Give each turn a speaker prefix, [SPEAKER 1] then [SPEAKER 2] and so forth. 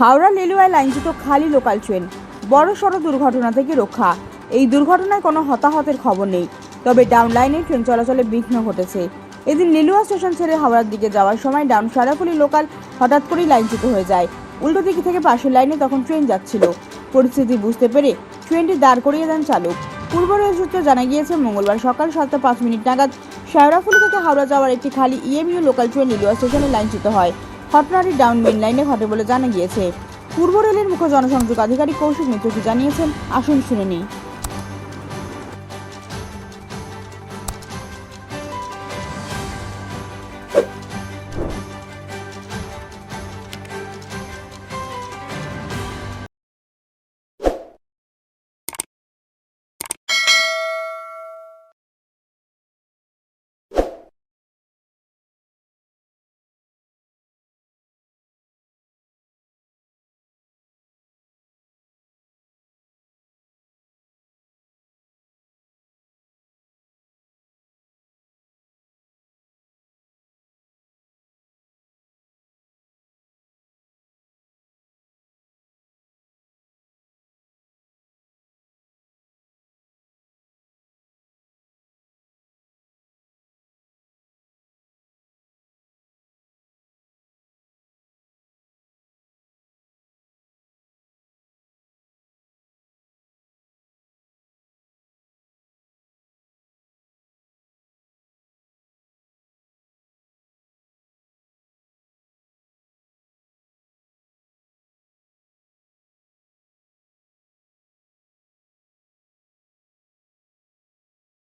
[SPEAKER 1] Howrah railway লাইনচ্যুত খালি local train. বড় সড় দুর্ঘটনা থেকে রক্ষা। এই দুর্ঘটনায় কোনো হতাহতের খবর নেই। তবে ডাউন লাইনে ট্রেন চলাচলে বিঘ্ন ঘটেছে। এদিন লিলুয়া স্টেশন ছেড়ে হাওড়ার দিকে যাওয়ার সময় ডাউন সারাফুলি লোকাল হঠাৎ করেই লাইনচ্যুত হয়ে যায়। উল্টো দিক থেকে পাশের লাইনে তখন ট্রেন যাচ্ছিল। পরিস্থিতি বুঝতে পেরে ট্রেনটি দাঁড় করিয়ে দেন চালক। পূর্ব রেল সূত্রে জানা গিয়েছে, মঙ্গলবার সকাল সাতটা পাঁচ মিনিট নাগাদ শেওড়াফুলি থেকে হাওড়া যাওয়ার একটি খালি ইএমইউ লোকাল ট্রেন লিলুয়া স্টেশনে লাইনচ্যুত হয়। ঘটনাটি ডাউন মেন লাইনে ঘটে বলে জানা গিয়েছে। পূর্ব রেলের মুখ্য জনসংযোগ আধিকারিক কৌশিক মিত্র কি জানিয়েছেন, আসুন শুনে নিই।